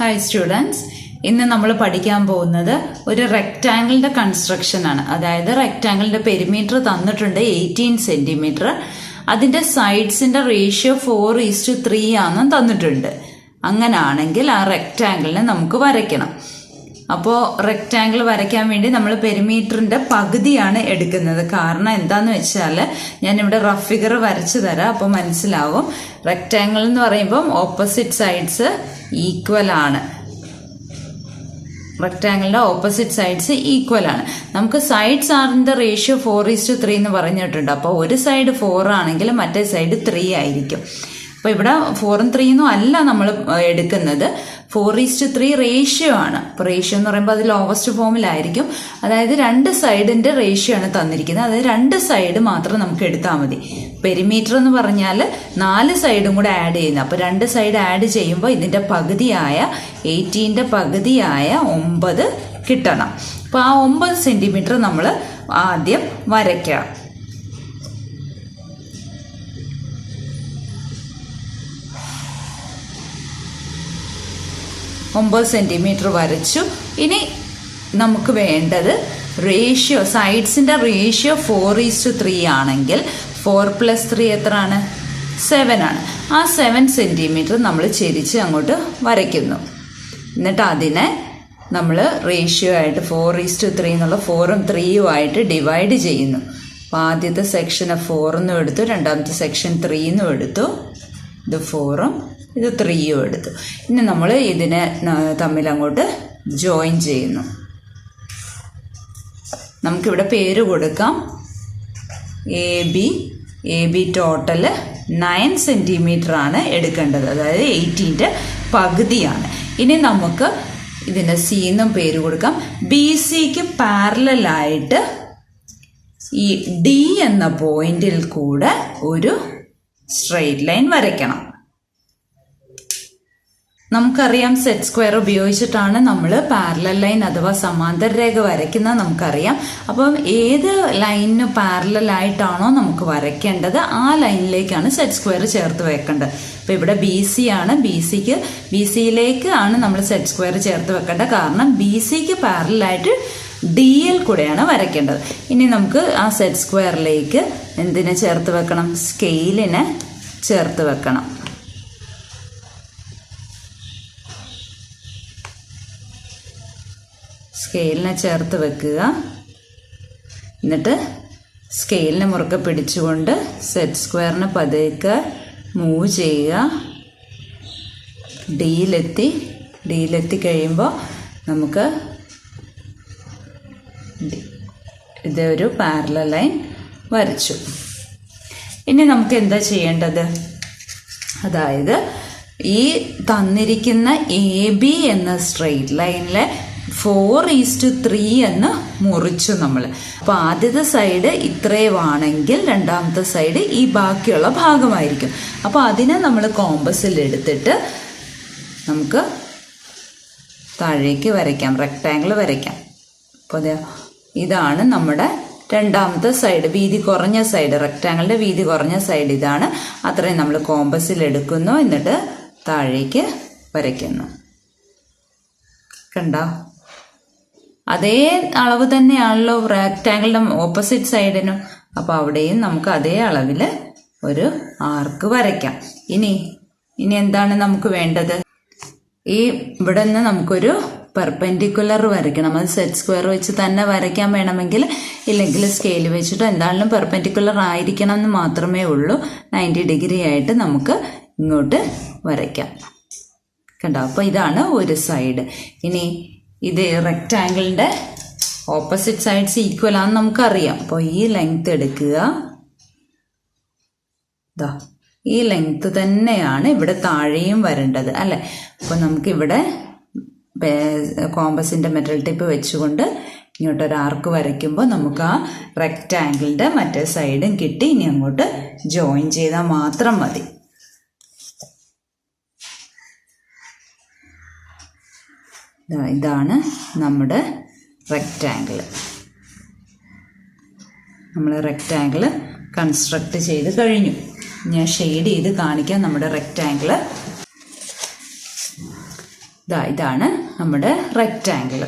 Hi students ഇന്ന് നമ്മൾ പഠിക്കാൻ പോകുന്നത് ഒരു റെക്റ്റാങ്കിളിന്റെ കൺസ്ട്രക്ഷൻ ആണ്. അതായത് റെക്റ്റാങ്കിളിന്റെ പെരിമീറ്റർ തന്നിട്ടുണ്ട് എയ്റ്റീൻ സെന്റിമീറ്റർ അതിന്റെ സൈഡ്സിന്റെ ratio four is to three ആണെന്നും തന്നിട്ടുണ്ട്. അങ്ങനെയാണെങ്കിൽ ആ റെക്റ്റാങ്കിളിനെ നമുക്ക് വരയ്ക്കണം. അപ്പോൾ റെക്റ്റാങ്കിൾ വരയ്ക്കാൻ വേണ്ടി നമ്മൾ പെരിമീറ്ററിന്റെ പകുതിയാണ് എടുക്കുന്നത്. കാരണം എന്താണെന്ന് വെച്ചാൽ ഞാനിവിടെ റഫ് ഫിഗർ വരച്ചു തരാം അപ്പോൾ മനസ്സിലാവും. റെക്റ്റാങ്കിൾ എന്ന് പറയുമ്പം ഓപ്പോസിറ്റ് സൈഡ്സ് ഈക്വൽ ആണ്. റെക്റ്റാങ്കിളിന്റെ ഓപ്പോസിറ്റ് സൈഡ്സ് ഈക്വൽ ആണ്. നമുക്ക് സൈഡ്സ് ആറിന്റെ ratio four is to three എന്ന് പറഞ്ഞിട്ടുണ്ട്. അപ്പോൾ ഒരു സൈഡ് ഫോർ ആണെങ്കിൽ മറ്റേ സൈഡ് ത്രീ ആയിരിക്കും. അപ്പോൾ ഇവിടെ ഫോറും ത്രീന്നും അല്ല നമ്മൾ എടുക്കുന്നത്. ഫോർ ഈസ്റ്റ് ത്രീ റേഷ്യോ ആണ്. അപ്പോൾ റേഷ്യോ എന്ന് പറയുമ്പോൾ അത് ലോവസ്റ്റ് ഫോമിലായിരിക്കും അതായത് രണ്ട് സൈഡിന്റെ റേഷ്യോ ആണ് തന്നിരിക്കുന്നത്. അതായത് രണ്ട് സൈഡ് മാത്രം നമുക്ക് എടുത്താൽ മതി. പെരിമീറ്റർ എന്ന് പറഞ്ഞാൽ നാല് സൈഡും കൂടെ ആഡ് ചെയ്യുന്നത്. അപ്പോൾ രണ്ട് സൈഡ് ആഡ് ചെയ്യുമ്പോൾ ഇതിന്റെ പകുതിയായ എയ്റ്റീന്റെ പകുതിയായ ഒമ്പത് കിട്ടണം. അപ്പോൾ ആ ഒമ്പത് സെന്റിമീറ്റർ നമ്മൾ ആദ്യം വരയ്ക്കാം ഒമ്പത് സെന്റിമീറ്റർ വരച്ചു. ഇനി നമുക്ക് വേണ്ടത് ratio സൈഡ്സിന്റെ ratio four is to three ആണെങ്കിൽ ഫോർ പ്ലസ് ത്രീ എത്രയാണ്? സെവൻ ആണ്. ആ സെവൻ സെന്റിമീറ്റർ നമ്മൾ ചെരിച്ച് അങ്ങോട്ട് വരയ്ക്കുന്നു. എന്നിട്ട് അതിനെ നമ്മൾ റേഷ്യോ ആയിട്ട് ഫോർ ഈസ് ടു ത്രീ എന്നുള്ള ഫോറും ത്രീയും ആയിട്ട് ഡിവൈഡ് ചെയ്യുന്നു. അപ്പോൾ ആദ്യത്തെ സെക്ഷന് ഫോറെന്നും എടുത്തു. രണ്ടാമത്തെ സെക്ഷൻ ത്രീന്നും എടുത്തു. ഇത് ഫോറും ഇത് ത്രീയും എടുത്തു. ഇനി നമ്മൾ ഇതിനെ തമ്മിൽ അങ്ങോട്ട് ജോയിൻ ചെയ്യുന്നു. നമുക്കിവിടെ പേര് കൊടുക്കാം. A B A B total nine centimetre ആണ് എടുക്കേണ്ടത്. അതായത് എയ്റ്റീന്റെ പകുതിയാണ്. ഇനി നമുക്ക് ഇതിന്റെ സി പേര് കൊടുക്കാം. ബി സിക്ക് പാരലായിട്ട് ഈ ഡി എന്ന പോയിന്റിൽ കൂടെ ഒരു സ്ട്രെയിറ്റ് ലൈൻ വരയ്ക്കണം. നമുക്കറിയാം സെറ്റ് സ്ക്വയർ ഉപയോഗിച്ചിട്ടാണ് നമ്മൾ പാരലൽ ലൈൻ അഥവാ സമാന്തര രേഖ വരയ്ക്കുന്നത് നമുക്കറിയാം. അപ്പം ഏത് ലൈനിന് പാരലായിട്ടാണോ നമുക്ക് വരയ്ക്കേണ്ടത് ആ ലൈനിലേക്കാണ് സെറ്റ് സ്ക്വയർ ചേർത്ത് വെക്കേണ്ടത്. അപ്പം ഇവിടെ ബി സി ആണ്. ബി സിക്ക് ബി സിയിലേക്ക് ആണ് നമ്മൾ സെറ്റ് സ്ക്വയർ ചേർത്ത് വെക്കേണ്ടത്. കാരണം ബി സിക്ക് പാരലായിട്ട് ഡി എൽ കൂടെയാണ് വരയ്ക്കേണ്ടത്. ഇനി നമുക്ക് ആ സെറ്റ് സ്ക്വയറിലേക്ക് എന്തിനെ ചേർത്ത് വെക്കണം? സ്കെയിലിനെ ചേർത്ത് വെക്കണം. സ്കെയിലിനെ ചേർത്ത് വെക്കുക. എന്നിട്ട് സ്കെയിലിനെ മുറുക്കെ പിടിച്ചുകൊണ്ട് സെറ്റ് സ്ക്വയറിനെ പതുക്കെ മൂവ് ചെയ്യുക. ഡിയിലെത്തി ഡിയിലെത്തി കഴിയുമ്പോൾ നമുക്ക് ഇതൊരു പാരല ലൈൻ വരച്ചു. ഇനി നമുക്ക് എന്താ ചെയ്യേണ്ടത്? അതായത് ഈ തന്നിരിക്കുന്ന എ ബി എന്ന സ്ട്രെയിറ്റ് ലൈനിലെ ഫോർ ഈസ്റ്റ് ത്രീ എന്ന് മുറിച്ചു നമ്മൾ. അപ്പോൾ ആദ്യത്തെ സൈഡ് ഇത്രയുമാണെങ്കിൽ രണ്ടാമത്തെ സൈഡ് ഈ ബാക്കിയുള്ള ഭാഗമായിരിക്കും. അപ്പോൾ അതിനെ നമ്മൾ കോമ്പസിൽ എടുത്തിട്ട് നമുക്ക് താഴേക്ക് വരയ്ക്കാം റെക്ടാങ്കിൾ വരയ്ക്കാം. അപ്പോൾ അതെ ഇതാണ് നമ്മുടെ രണ്ടാമത്തെ സൈഡ് വീതി കുറഞ്ഞ സൈഡ് റെക്ടാങ്കിളിന്റെ വീതി കുറഞ്ഞ സൈഡ് ഇതാണ് അത്രയും നമ്മൾ കോമ്പസിൽ എടുക്കുന്നു എന്നിട്ട് താഴേക്ക് വരയ്ക്കുന്നു. കണ്ടോ? അതേ അളവ് തന്നെയാണല്ലോ റെക്ടാങ്കിളിന്റെ ഓപ്പോസിറ്റ് സൈഡിനും അപ്പോൾ അവിടെയും നമുക്ക് അതേ അളവിൽ ഒരു ആർക്ക് വരയ്ക്കാം. ഇനി ഇനി എന്താണ് നമുക്ക് വേണ്ടത്? ഈ ഇവിടെ നിന്ന് നമുക്കൊരു പെർപെൻഡിക്കുലർ വരയ്ക്കണം. അത് സെറ്റ് സ്ക്വയർ വെച്ച് തന്നെ വരയ്ക്കാൻ വേണമെങ്കിൽ ഇല്ലെങ്കിൽ സ്കെയിൽ വെച്ചിട്ട് എന്താണെങ്കിലും പെർപെൻഡിക്കുലർ ആയിരിക്കണം എന്ന് മാത്രമേ ഉള്ളൂ. നയന്റി ഡിഗ്രി ആയിട്ട് നമുക്ക് ഇങ്ങോട്ട് വരയ്ക്കാം. കണ്ടോ? അപ്പോൾ ഇതാണ് ഒരു സൈഡ് ഇനി ഇത് റെക്റ്റാങ്കിളിന്റെ ഓപ്പോസിറ്റ് സൈഡ്സ് ഈക്വൽ ആണെന്ന് നമുക്കറിയാം. അപ്പോൾ ഈ ലെങ്ത് എടുക്കുക. ഇതാ ഈ ലെങ്ത് തന്നെയാണ് ഇവിടെ താഴെയും വരേണ്ടത് അല്ലേ? അപ്പോൾ നമുക്ക് ഇവിടെ കോമ്പസിന്റെ മെറ്റൽ ടിപ്പ് വെച്ചുകൊണ്ട് ഇങ്ങോട്ടൊരു ആർക്ക് വരയ്ക്കുമ്പോൾ നമുക്ക് ആ റെക്റ്റാങ്കിളിന്റെ മറ്റേ സൈഡും കിട്ടി. ഇനി അങ്ങോട്ട് ജോയിൻ ചെയ്താൽ മാത്രം മതി. ഇതാണ് നമ്മുടെ റെക്റ്റാങ്കിൾ നമ്മൾ റെക്റ്റാങ്കിൾ കൺസ്ട്രക്ട് ചെയ്ത് കഴിഞ്ഞു. ഞാൻ ഷെയ്ഡ് ചെയ്ത് കാണിക്കാം നമ്മുടെ റെക്റ്റാങ്കിൾ ഇതാ ഇതാണ് നമ്മുടെ റെക്റ്റാങ്കിൾ